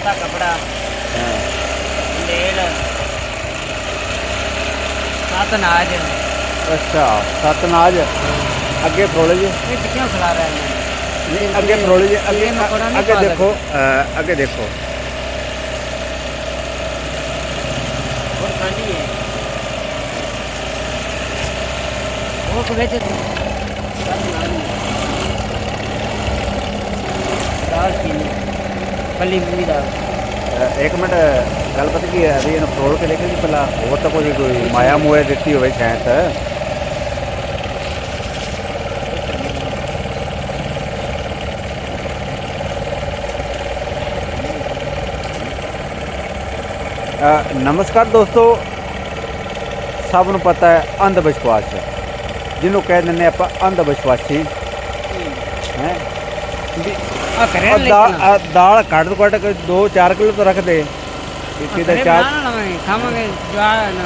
ਲੱਤਾ ਕਪੜਾ ਹਾਂ ਲੇਲ ਸੱਤ ਨਾਜ ਅੱਛਾ ਸਤਨਾਜ ਅੱਗੇ ਫਰੋਲੇ ਜੀ ਇਹ ਕਿੱਥੋਂ ਖਿਲਾ ਰਿਹਾ ਹੈ ਨਹੀਂ ਅੱਗੇ ਫਰੋਲੇ ਜੀ ਅੱਗੇ ਇਹ ਮਕੌੜਾ ਨਹੀਂ ਅੱਗੇ ਪਾ ਦੇਖੋ ਅ, ਅੱਗੇ ਦੇਖੋ ਹੋਰ ਖਾਂਦੀ ਹੈ ਉਹ ਕੋ ਵਿੱਚ ਦਾਲ ਚੀਨੀ ਪੱਲੀ ਮੂੰਗੀ ਦਾਲ ਅ, ਇੱਕ ਮਿੰਟ ਗੱਲ ਪਤਾ ਕੀ ਹੈ ਵੀ ਇਹਨੂੰ ਫਰੋਲ ਕੇ ਦੇਖੋ ਜੀ ਪਹਿਲਾਂ। ਹੋਰ ਤਾਂ ਕੋਈ ਕੋਈ ਮਾਇਆ ਮੋਇਆ ਦਿੱਤੀ ਹੋਵੇ ਸ਼ਾਇਦ। ਅ, ਨਮਸਕਾਰ ਦੋਸਤੋ। ਸਭ ਨੂੰ ਪਤਾ ਹੈ ਅੰਧ ਵਿਸ਼ਵਾਸ। ਜਿਹਨੂੰ ਕਹਿ ਦਿੰਦੇ ਆਪਾਂ ਅੰਧ ਵਿਸ਼ਵਾਸੀ। ਹੈ? ਆ ਔਰ ਦਾਲ ਕੱਢ ਤੋਂ ਕੱਢ ਕੇ 2-4 ਕਿਲੋ ਤਾਂ ਰੱਖ ਦੇ ਇੱਥੇ ਦਾ ਚਾਰ ਖਾਵਾਂਗੇ ਜਵਾਨ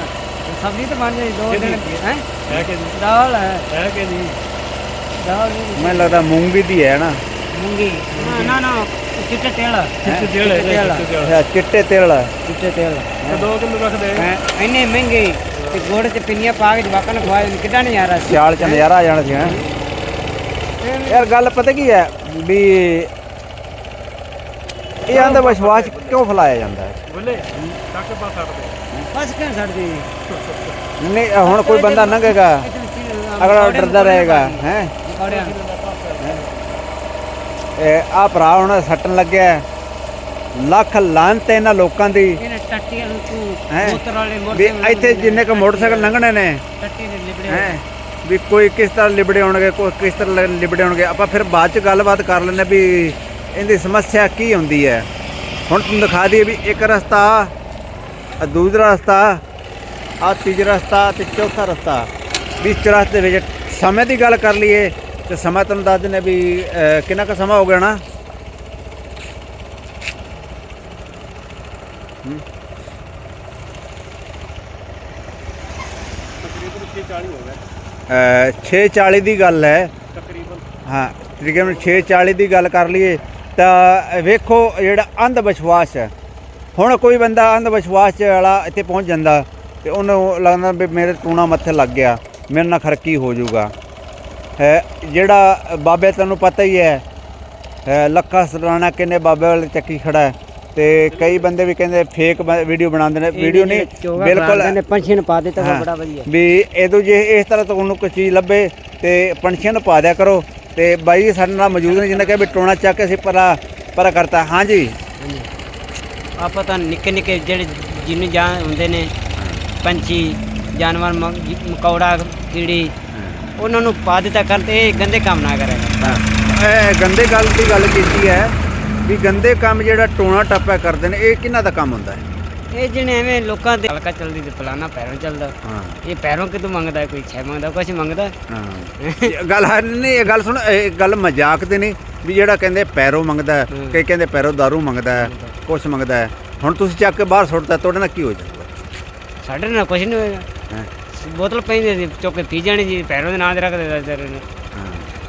ਸਬਜ਼ੀ ਤਾਂ ਬਣ ਜਾਈ ਦੋ? ਦਿਨ ਹੈ? ਹੈ ਕਿ ਨਹੀਂ? ਦਾਲ ਹੈ। ਹੈ ਕਿ ਨਹੀਂ? ਦਾਲ ਨਹੀਂ। ਮੈਨੂੰ ਲੱਗਦਾ ਮੂੰਗੀ ਦੀ ਹੈ ਨਾ। ਮੂੰਗੀ। ਨਾ ਨਾ ਨਾ ਚਿੱਟੇ ਤੇਲ। ਚਿੱਟੇ ਤੇਲ ਹੈ ਚਿੱਟੇ ਤੇਲ। ਚਿੱਟੇ ਤੇਲ। ਅੱਛਾ, ਚਿੱਟੇ ਤੇਲ। ਚਿੱਟੇ ਤੇਲ। 2 ਕਿਲੋ ਰੱਖ ਦੇ ਹੈਂ, ਇੰਨੇ ਮਹਿੰਗੇ ਤੇ ਗੋੜ ਤੇ ਪਿੰਨੀਆਂ ਪਾ ਕੇ ਜਵਾਕਾਂ ਨੂੰ ਖਵਾਏ ਕਿੱਡਾ ਨਹੀਂ ਆ ਰਿਹਾ ਸੀ। ਸਿਆਲ ਚ ਨਜ਼ਾਰਾ ਆ ਜਾਣਾ ਸੀ ਹੈਂ। ਯਾਰ ਗੱਲ ਪਤਾ ਕੀ ਹੈ ਵੀ ਇਹ ਅੰਧ ਵਿਸ਼ਵਾਸ ਕਿਉਂ ਫੈਲਾਇਆ ਜਾਂਦਾ ਹੈ? ਬੋਲੇ ਟੱਕ ਪਾ ਛੱਡ ਦੇ। ਬਸ ਛੱਡਦੀ ਨਹੀਂ ਇਹ ਹੁਣ ਕੋਈ ਬੰਦਾ ਲੰਘੇਗਾ ਅਗਲਾ ਡਰਦਾ ਰਹੇਗਾ ਹੈ? ਇਹ ਆ ਭਰਾ ਹੁਣ ਸੱਟਣ ਲੱਗਿਆ ਹੈ। ਲੱਖ ਲਾਂਤ ਇਹਨਾਂ ਲੋਕਾਂ ਦੀ। ਇਹਨੇ ਟੱਟੀਆਂ ਨੂੰ ਤੂੰ ਹੈਂ? ਮੋਟਰ ਵਾਲੇ ਵੀ ਮੋਟਰ ਇੱਥੇ ਜਿੰਨੇ ਕ ਮੋਟਰਸਾਈਕਲ ਲੰਘਣੇ ਨੇ। ਟੱਟੀ ਦੇ ਲਿਬੜੇ ਹੈ? ਵੀ ਕੋਈ ਕਿਸ ਤਰ੍ਹਾਂ ਲਿਬੜੇ ਹੋਣਗੇ, ਕੋਈ ਕਿਸ ਤਰ੍ਹਾਂ ਲਿਬੜੇ ਹੋਣਗੇ। ਆਪਾਂ ਫਿਰ ਬਾਅਦ ਚ ਗੱਲਬਾਤ ਕਰ ਲੈਂਦੇ ਵੀ ਇਹਦੀ ਸਮੱਸਿਆ ਕੀ ਹੁੰਦੀ ਹੈ। ਹੁਣ ਤੁਹਾਨੂੰ ਦਿਖਾ ਦਈਏ ਵੀ ਇੱਕ ਰਸਤਾ ਆ ਦੂਸਰਾ ਰਸਤਾ ਆ ਤੀਜਾ ਰਸਤਾ ਤੇ ਚੌਥਾ ਰਸਤਾ। ਵੀ ਇਸ ਰਸਤੇ ਦੇ ਵਿੱਚ ਸਮੇਂ ਦੀ ਗੱਲ ਕਰ ਲਈਏ ਤੇ ਸਮਾਂ ਤੁਹਾਨੂੰ ਦੱਸ ਦਿੰਦੇ ਵੀ ਕਿੰਨਾ ਕੁ ਸਮਾਂ ਹੋ ਗਿਆ ਨਾ? ਤਕਰੀਬਨ 640 ਹੋ ਗਿਆ ਅਹ, 6:40 ਦੀ ਗੱਲ ਹੈ। ਤਕਰੀਬਨ। ਹਾਂ ਤਕਰੀਬਨ 640 ਦੀ ਗੱਲ ਕਰ ਲਈਏ ਤਾਂ ਵੇਖੋ ਜਿਹੜਾ ਅੰਧ ਵਿਸ਼ਵਾਸ ਹੈ। ਹੁਣ ਕੋਈ ਬੰਦਾ ਅੰਧ ਵਿਸ਼ਵਾਸ ਵਾਲਾ ਇੱਥੇ ਪਹੁੰਚ ਜਾਂਦਾ ਤੇ ਉਹਨੂੰ ਲੱਗਦਾ ਵੀ ਮੇਰੇ ਟੂਣਾ ਮੱਥੇ ਲੱਗ ਗਿਆ ਮੇਰੇ ਨਾਲ ਖਰਕੀ ਹੋ ਜਾਊਗਾ। ਹੈ ਜਿਹੜਾ ਬਾਬੇ ਤੈਨੂੰ ਪਤਾ ਹੀ ਹੈ ਹੈ, ਲੱਖਾ ਸਰਾਣਾ ਕਿੰਨੇ ਬਾਬੇ ਵਾਲੇ ਚੱਕੀ ਖੜਾ ਹੈ। ਤੇ ਕਈ ਬੰਦੇ ਵੀ ਕਹਿੰਦੇ ਫੇਕ ਵੀਡੀਓ ਬਣਾਉਂਦੇ ਨੇ। ਵੀਡੀਓ ਨਹੀਂ ਬਿਲਕੁਲ ਨੇ ਪੰਛੀ ਨੂੰ ਪਾ ਦਿੱਤਾ। ਬੜਾ ਵਧੀਆ। ਵੀ ਇਹਦੋਂ ਜੇ ਇਸ ਤਰ੍ਹਾਂ ਤੁਹਾਨੂੰ ਕੋਈ ਚੀਜ਼ ਲੱਭੇ ਤੇ ਪੰਛੀਆਂ ਨੂੰ ਪਾ ਦਿਆ ਕਰੋ ਤੇ ਬਾਈ ਸਾਡੇ ਨਾਲ ਮੌਜੂਦ ਨੇ ਜਿਹਨੇ ਕਿਹਾ ਵੀ ਟੋਣਾ ਚੱਕ ਕੇ ਅਸੀਂ ਪਰਾ ਪਰਾ ਕਰਤਾ। ਹਾਂਜੀ। ਆਪਾਂ ਤਾਂ ਨਿੱਕੇ ਨਿੱਕੇ ਜਿਹੜੇ ਜਿੰਨੇ ਜਾਨ ਹੁੰਦੇ ਨੇ ਪੰਛੀ ਜਾਨਵਰ ਜ- ਮਕੌੜਾ ਕੀੜੀ ਉਹਨਾਂ ਨੂੰ ਪਾ ਦਿੱਤਾ ਕਰਦੇ ਇਹ ਗੰਦੇ ਕੰਮ ਨਾ ਕਰ। ਇਹ ਗੰਦੇ ਗੱਲ ਦੀ ਗੱਲ ਕੀਤੀ ਹੈ। ਵੀ ਗੰਦੇ ਕੰਮ ਜਿਹੜਾ ਟੋਣਾ ਟੱਪਾ ਕਰਦੇ ਨੇ ਇਹ ਕਿਹਨਾਂ ਦਾ ਕੰਮ ਹੁੰਦਾ ਹੈ? ਇਹ ਜਿਹਨੇ ਐਵੇਂ ਲੋਕਾਂ ਦੇ ਹਲਕਾ ਚੱਲਦੀ ਤੇ ਫਲਾਣਾ ਪੈਰੋਂ ਚੱਲਦਾ। ਹਾਂ। ਇਹ ਪੈਰੋਂ ਕਿਤੋਂ ਮੰਗਦਾ ਹੈ, ਕੋਈ ਛੇ ਮੰਗਦਾ ਕੁਛ ਮੰਗਦਾ? ਹਾਂ। ਇਹ ਗੱਲ ਹੈ ਨਹੀਂ ਇਹ ਗੱਲ ਸੁਣ ਇਹ ਗੱਲ ਮਜ਼ਾਕ ਤੇ ਨਹੀਂ ਵੀ ਜਿਹੜਾ ਕਹਿੰਦੇ ਪੈਰੋਂ ਮੰਗਦਾ ਹੈ, ਹੂੰ। ਕਈ ਕਹਿੰਦੇ ਪੈਰੋਂ ਦਾਰੂ ਮੰਗਦਾ ਹੈ ਕੁਛ ਮੰਗਦਾ ਹੈ। ਹੁਣ ਤੁਸੀਂ ਚੱਕ ਕੇ ਬਾਹਰ ਸੁੱਟਦਾ ਤੁਹਾਡੇ ਨਾਲ ਕੀ ਹੋ ਜਾਊਗਾ? ਸਾਡੇ ਨਾਲ ਕੁਛ ਨਹੀਂ ਹੋਏਗਾ। ਹੈਂ? ਬੋਤਲ ਪੈਂਦੀ ਸੀ ਚੁੱਕ ਕੇ ਪੀ ਜਾਣੀ ਜੀ ਪੈਰੋਂ ਦੇ ਨਾਂ ਤੇ ਰੱਖ ਦੇਦਾ ਤੇਰੇ ਨੇ। ਹਾਂ।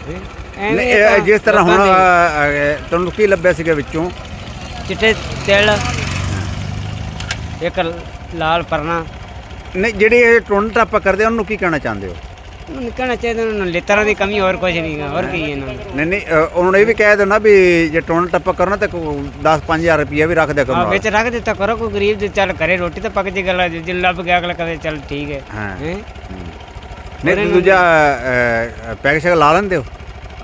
ਹੈਂ? ਨਹੀਂ, ਐਵੇਂ ਇਹ ਤਾਂ ਜਿਸ ਤਰ੍ਹਾਂ ਹੁਣ ਲੋਕਾਂ ਦੇ ਅਹ, ਅਹ, ਤੁਹਾਨੂੰ ਕੀ ਲੱਭਿਆ ਸੀਗਾ ਵਿੱਚੋਂ। ਚਿੱਟੇ ਤਿਲ ਇੱਕ ਲਾਲ ਪਰਨਾ। ਨਹੀਂ ਜਿਹੜੇ ਇਹ ਟੁੰਨ ਟੱਪ ਕਰਦੇ ਆ, ਉਹਨੂੰ ਕੀ ਕਹਿਣਾ ਚਾਹੁੰਦੇ ਹੋ? ਉਹਨੂੰ ਕਹਿਣਾ ਚਾਹੀਦਾ ਉਹਨਾਂ ਨੂੰ ਲਿੱਤਰਾਂ ਦੀ ਕਮੀ ਹੋਰ ਕੁਝ ਨਹੀਂ ਗਾ ਹੋਰ ਕੀ ਇਹਨਾਂ ਨੂੰ। ਨਹੀਂ ਨਹੀਂ ਅਹ, ਉਹਨਾਂ ਨੂੰ ਇਹ ਵੀ ਕਹਿ ਦਿਓ ਨਾ ਵੀ ਜੇ ਟੁੰਨ ਟੱਪ ਕਰਨਾ ਤਾਂ 10-5000 ਰੁਪਇਆ ਵੀ ਰੱਖ ਦਿਆ ਕਰੋ ਨਾਲ। ਵਿੱਚ ਰੱਖ ਦਿੱਤਾ ਕਰੋ ਕੋਈ ਗਰੀਬ ਦੇ ਚੱਲ ਘਰੇ ਰੋਟੀ ਤਾਂ ਪੱਕ ਜੇ ਗੱਲ ਜੇ ਲੱਭ ਗਿਆ ਅਗਲਾ ਕਵੇ ਚੱਲ ਠੀਕ ਹੈ। ਹਾਂ। ਹੈਂ? ਨਹੀਂ ਤੇ ਦੂਜਾ ਅਹ, ਪੈਕ ਸ਼ੈਕ ਲਾ ਲੈਂਦੇ ਹੋ?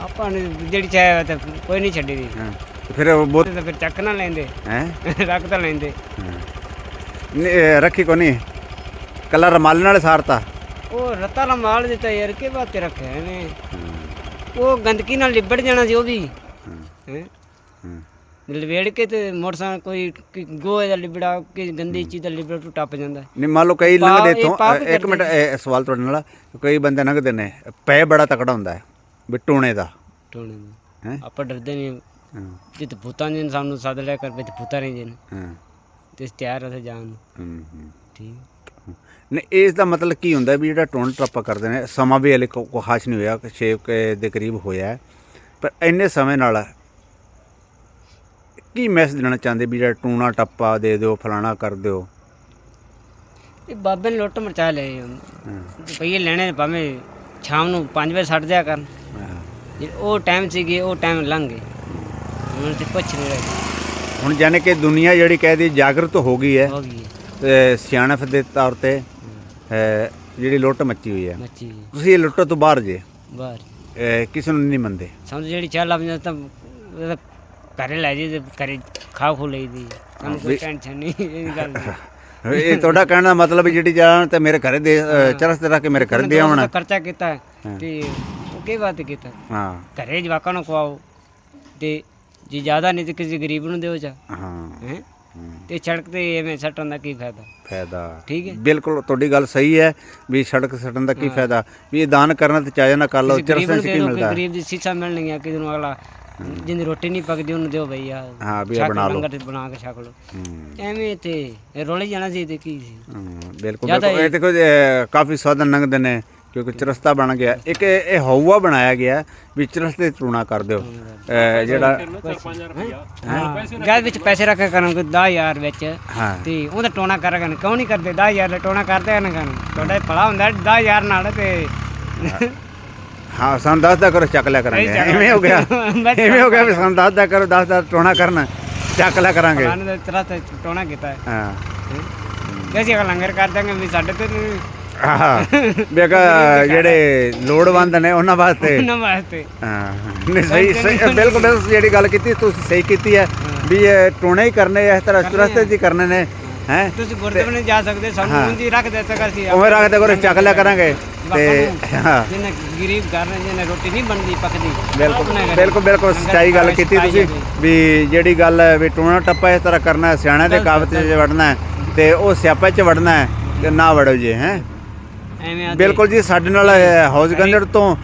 ਆਪਾਂ ਨੇ ਜਿਹੜੀ ਚਾਹ ਤਾਂ ਕੋਈ ਨਹੀਂ ਛੱਡੀ ਦੀ। ਹਾਂ ਤੇ ਫਿਰ ਉਹ ਬਹੁਤ ਤਾਂ ਫਿਰ ਚੱਕ ਨਾ ਲੈਂਦੇ। ਹੈ? ਰੱਖ ਤਾਂ ਲੈਂਦੇ। ਰੱਖੀ ਕੋ ਨਹੀਂ। ਕੱਲਾ ਰਮਾਲ ਨਾਲ ਸਾਰਤਾ ਉਹ ਰਤਾ ਦਾ ਮਾਲ ਦਿੱਤਾ ਯਾਰ ਕਿ ਬਾਤ ਰੱਖਿਆ ਇਹਨੇ? ਉਹ ਗੰਦਗੀ ਨਾਲ ਲਿਬੜ ਜਾਣਾ ਸੀ ਉਹ ਵੀ। ਹੈਂ? ਲਵੇੜ ਕੇ ਤੇ ਮੋਟਰਸਾਈਕਲ ਕੋਈ ਗੋਹੇ ਦਾ ਲਿਬੜਾ ਕਿ ਗੰਦੀ ਚੀਜ਼ ਦਾ ਲਿਬੜਾ ਟੁੱਟ ਟੱਪ ਜਾਂਦਾ। ਨਹੀਂ ਮੰਨ ਲਓ ਕਈ ਲੰਘਦੇ ਤੋਂ ਇੱਕ ਮਿੰਟ ਸਵਾਲ ਤੁਹਾਡੇ ਨਾਲ ਕਈ ਬੰਦੇ ਲੰਘਦੇ ਨੇ। ਪੈ ਬੜਾ ਤਕੜਾ ਹੁੰਦਾ ਹੈ। ਵੀ ਟੂਣੇ ਦਾ। ਨੂੰ। ਹੈ? ਆਪਾਂ ਡਰਦੇ ਨਹੀਂ। ਜਿੱਤ ਭੂਤਾਂ ਨੇ ਸਾਨੂੰ ਸੱਦ ਲਿਆ ਕਰ ਵਿੱਚ ਭੂਤਾਂ ਰਹਿੰਦੇ ਨੇ। ਹਾਂ। ਤੇ ਤਿਆਰ ਰਹੇ ਜਾਣ ਨੂੰ। ਹੂੰ ਹੂੰ। ਠੀਕ ਨਹੀਂ ਇਸ ਦਾ ਮਤਲਬ ਕੀ ਹੁੰਦਾ ਵੀ ਜਿਹੜਾ ਟੋਨ ਟੱਪਾ ਕਰਦੇ ਨੇ ਸਮਾਂ ਵੀ ਹਲੇ ਕੋ ਖਾਸ ਨਹੀਂ ਹੋਇਆ ਕਿ ਛੇ ਕੁ ਦੇ ਕਰੀਬ ਹੋਇਆ। ਪਰ ਇੰਨੇ ਸਮੇਂ ਨਾਲ ਕੀ ਮੈਸੇਜ ਦੇਣਾ ਚਾਹੁੰਦੇ ਵੀ ਜਿਹੜਾ ਟੂਣਾ ਟੱਪਾ ਦੇ ਦਿਓ ਫਲਾਣਾ ਕਰ ਦਿਓ? ਇਹ ਬਾਬੇ ਨੇ ਲੁੱਟ ਮਚਾ ਲਏ। ਹਾਂ, ਰੁਪਈਏ ਲੈਣੇ ਨੇ ਭਾਵੇਂ ਸ਼ਾਮ ਨੂੰ 5 ਵਜੇ ਛੱਡ ਦਿਆ ਕਰਨ। ਹਾਂ। ਜੇ ਉਹ ਟਾਈਮ ਸੀਗੇ ਉਹ ਟਾਈਮ ਲੰਘ ਗਏ। ਹੁਣ ਤੇ ਕੁਛ ਨਹੀਂ ਰਹਿ ਗਿਆ। ਹੁਣ ਜਾਣੇ ਕਿ ਦੁਨੀਆ ਜਿਹੜੀ ਕਹਿਦੀ ਜਾਗਰਤ ਹੋ ਗਈ ਹੈ ਹੋ ਗਈ ਹੈ। ਤੇ ਸਿਆਣਪ ਦੇ ਤੌਰ ਤੇ ਜਿਹੜੀ ਲੁੱਟ ਮੱਚੀ ਹੋਈ ਹੈ। ਮੱਚੀ ਗਈ। ਤੁਸੀਂ ਇਹ ਲੁੱਟੋ ਤੋਂ ਬਾਹਰ ਜੇ। ਬਾਹਰ। ਕਿਸੇ ਨੂੰ ਨਹੀਂ ਮੰਨਦੇ। ਸਮਝ ਜਿਹੜੀ ਚੱਲ ਲੱਭ ਜਾਂਦਾ ਤਾਂ ਉਹਦਾ ਘਰੇ ਲੈ ਜੀ ਤੇ ਘਰੇ ਖਾ ਖੂ ਲਈ ਦੀ। ਸਾਨੂੰ ਕੋਈ ਟੈਨਸ਼ਨ ਨਹੀਂ ਇਹ ਗੱਲ ਦੀ ਇਹ ਤੁਹਾਡਾ ਕਹਿਣ ਦਾ ਮਤਲਬ ਜਿਹੜੀ ਜਾਣ ਤੇ ਮੇਰੇ ਘਰੇ ਦੇ ਚਰਸ ਤੇ ਰੱਖ ਕੇ ਮੇਰੇ ਘਰੇ ਦੇ ਉਹਨੇ ਆਉਣਾ। ਖਰਚਾ ਕੀਤਾ ਤੇ ਕੀ ਬਾਤ ਕੀਤਾ ਹਾਂ। ਘਰੇ ਜਵਾਕਾਂ ਨੂੰ ਖਵਾਓ ਤੇ ਜੇ ਜ਼ਿਆਦਾ ਨਹੀਂ ਤੇ ਕਿਸੇ ਗਰੀਬ ਨੂੰ ਦਿਓ ਜਾ। ਹਾਂ। ਤੇ ਸੜਕ ਤੇ ਐਵੇਂ ਸੱਟਣ ਦਾ ਕੀ ਫਾਇਦਾ? ਫਾਇਦਾ। ਠੀਕ ਹੈ। ਬਿਲਕੁਲ ਤੁਹਾਡੀ ਗੱਲ ਸਹੀ ਹੈ ਵੀ ਸੜਕ ਸੱਟਣ ਦਾ ਕੀ ਫਾਇਦਾ। ਵੀ ਇਹ ਦਾਨ ਕਰਨਾ ਤੇ ਚਾਹੇ ਨਾ ਕਰ ਲਓ ਕਿਸੇ ਗਰੀਬ ਚਰਸਾਂ ਨੂੰ ਚ ਦੇ ਕੀ ਮਿਲਦਾ। ਗਰੀਬ ਦੀ ਸੀਸਾ ਮਿਲਣਗੀਆਂ ਕਿਸੇ ਨੂੰ ਅਗਲਾ ਜਿੰਦੀ ਰੋਟੀ ਨਹੀਂ ਪੱਕਦੀ ਉਹਨੂੰ ਦਿਓ ਭਈ ਆ ਹਾਂ ਵੀ ਬਣਾ ਲਓ। ਲੰਗਰ ਤੇ ਬਣਾ ਕੇ ਛਕ ਲਓ। ਐਵੇਂ ਤੇ ਰੋਲੇ ਜਾਣਾ ਸੀ ਤੇ ਕੀ ਸੀ? ਬਿਲਕੁਲ। ਇਹ ਦੇਖੋ ਅਹ, ਕਾਫੀ ਸਾਧਨ ਲੰਘਦੇ ਨੇ। ਕਿਉਂਕਿ ਚਰਸਤਾ ਬਣ ਗਿਆ। ਇੱਕ ਇਹ ਇਹ ਹਊਆ ਬਣਾਇਆ ਗਿਆ ਵੀ ਚਰਸਤੇ ਟੂਣਾ ਕਰ ਦਿਓ। ਅਹ, ਜਿਹੜਾ 4-5000 ਰੁਪਇਆ ਹਾਂ। ਗਾਇ ਵਿੱਚ ਪੈਸੇ ਰੱਖਿਆ ਕਰਨ ਕੋਈ 10000 ਵਿੱਚ ਹਾਂ। ਤੇ ਉਹਦਾ ਟੋਣਾ ਕਰ ਕਰਨ। ਕਿਉਂ ਨਹੀਂ ਕਰਦੇ? 10000 ਦਾ ਟੋਣਾ ਕਰਦੇ ਹਨ ਕਰਨ। ਤੁਹਾਡਾ ਇਹ ਭਲਾ ਹੁੰਦਾ 10000 ਨਾਲ ਤੇ ਹਾਂ ਸਾਨੂੰ ਦੱਸਦਾ ਕਰੋ ਚੱਕ ਲਿਆ ਕਰਾਂਗੇ। ਚੱਕ। ਐਵੇਂ ਹੋ ਗਿਆ। ਬਸ ਐਵੇਂ ਹੋ ਗਿਆ ਵੀ ਸਾਨੂੰ ਦੱਸਦਾ ਕਰੋ ਦੱਸਦਾ ਟੋਣਾ ਕਰਨਾ। ਚੱਕ ਲਿਆ ਕਰਾਂਗੇ। ਭਲਾ ਨੇ ਤਰਾ ਤੇ ਟੋਣਾ ਕੀਤਾ। ਹੈ। ਅਗਰ ਲੰਗਰ ਕਰ ਦਾਂਗੇ ਵੀ ਸਾਡੇ ਤੇ ਨਹੀਂ ਆਹ ਬੇਗਾ ਜਿਹੜੇ ਲੋੜਵੰਦ ਨੇ ਉਹਨਾਂ ਵਾਸਤੇ। ਉਹਨਾਂ ਵਾਸਤੇ। ਹਾਂ। ਨਹੀਂ ਸਹੀ ਸਹੀ। ਬਿਲਕੁਲ ਬਿਲਕੁਲ ਜਿਹੜੀ ਗੱਲ ਕੀਤੀ ਤੁਸੀਂ ਸਹੀ ਕੀਤੀ ਹੈ ਵੀ ਇਹ ਟੋਣੇ ਹੀ ਕਰਨੇ ਇਸ ਤਰ੍ਹਾਂ ਰਸਤੇ 'ਚ ਹੀ ਕਰਨੇ ਨੇ ਹੈ? ਤੁਸੀਂ ਗੁਰਦੁਆਰੇ ਨਹੀਂ ਜਾ ਸਕਦੇ ਸਾਨੂੰ ਉਂਝ ਹੀ ਰੱਖ ਦੇ ਤੱਕ ਅਸੀਂ ਉਵੇਂ ਰੱਖਦੇ ਕਰੋ ਚੱਕ ਲਿਆ ਕਰਾਂਗੇ। ਤੇ ਹਾਂ। ਜਿਹਨੇ ਗਰੀਬ ਘਰ ਨੇ ਜਿਹਨੇ ਰੋਟੀ ਨਹੀਂ ਬਣਦੀ ਪੱਕਦੀ। ਬਿਲਕੁਲ ਬਿਲਕੁਲ ਬਿਲਕੁਲ ਸੱਚਾਈ ਗੱਲ ਕੀਤੀ ਤੁਸੀਂ। ਵੀ ਜਿਹੜੀ ਗੱਲ ਹੈ ਵੀ ਟੋਣਾ ਟੱਪਾ ਇਸ ਤਰ੍ਹਾਂ ਕਰਨਾ ਹੈ, ਸਿਆਣਿਆਂ ਦੇ ਕਾਬਤ 'ਚ ਵੜਨਾ ਤੇ ਉਹ ਸਿਆਪੇ 'ਚ ਵੜਨਾ ਹੈ ਤੇ ਨਾ ਵੜੋ ਜੀ ਹੈ? ਐਵੇਂ ਬਿਲਕੁਲ ਜੀ ਸਾਡੇ ਨਾਲ ਹਾਊਸ ਗੰਜੜ ਤੋਂ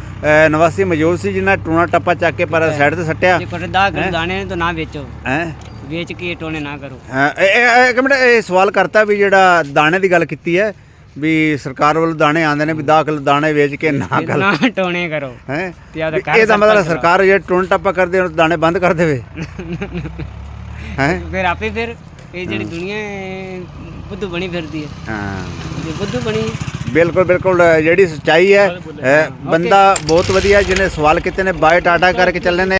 ਨਿਵਾਸੀ ਮੌਜੂਦ ਸੀ ਜਿਨ੍ਹਾਂ ਟੂਣਾ ਟੱਪਾ ਚੱਕ ਕੇ ਪਰ ਸਾਈਡ ਤੇ ਸੱਟਿਆ। ਜੇ ਕੋਟੇ ਦਾ ਕਰ ਦਾਣੇ ਨੇ ਤਾਂ ਨਾ ਵੇਚੋ। ਹੈ? ਵੇਚ ਕੇ ਇਹ ਟੋਣੇ ਨਾ ਕਰੋ। ਇੱਕ ਮਿੰਟ ਇਹ ਸਵਾਲ ਕਰਤਾ ਵੀ ਜਿਹੜਾ ਦਾਣੇ ਦੀ ਗੱਲ ਕੀਤੀ ਹੈ ਵੀ ਸਰਕਾਰ ਵੱਲੋਂ ਦਾਣੇ ਆਉਂਦੇ ਨੇ ਵੀ 10 ਕਿਲੋ ਦਾਣੇ ਵੇਚ ਕੇ ਨਾ ਗੱਲ ਨਾ ਟੋਣੇ ਕਰੋ। ਹੈ? ਇਹਦਾ ਮਤਲਬ ਸਰਕਾਰ ਜੇ ਟੂਣ ਟੱਪਾ ਕਰਦੇ ਉਹ ਦਾਣੇ ਬੰਦ ਕਰ ਦੇਵੇ। ਹੈ? ਫਿਰ ਆਪੇ ਫਿਰ ਇਹ ਜਿਹੜੀ ਦੁਨੀਆ ਹੈ, ਬੁੱਧੂ ਬਣੀ ਫਿਰਦੀ ਹੈ। ਹਾਂ। ਜੇ ਬੁੱਧੂ ਬਣੀ ਬਿਲਕੁਲ ਬਿਲਕੁਲ ਜਿਹੜੀ ਸੱਚਾਈ ਹੈ ਅ, ਬੰਦਾ ਬਹੁਤ ਵਧੀਆ ਜਿਹਨੇ ਸਵਾਲ ਕੀਤੇ ਨੇ ਬਾਏ ਟਾਟਾ ਕਰਕੇ ਚੱਲੇ ਨੇ।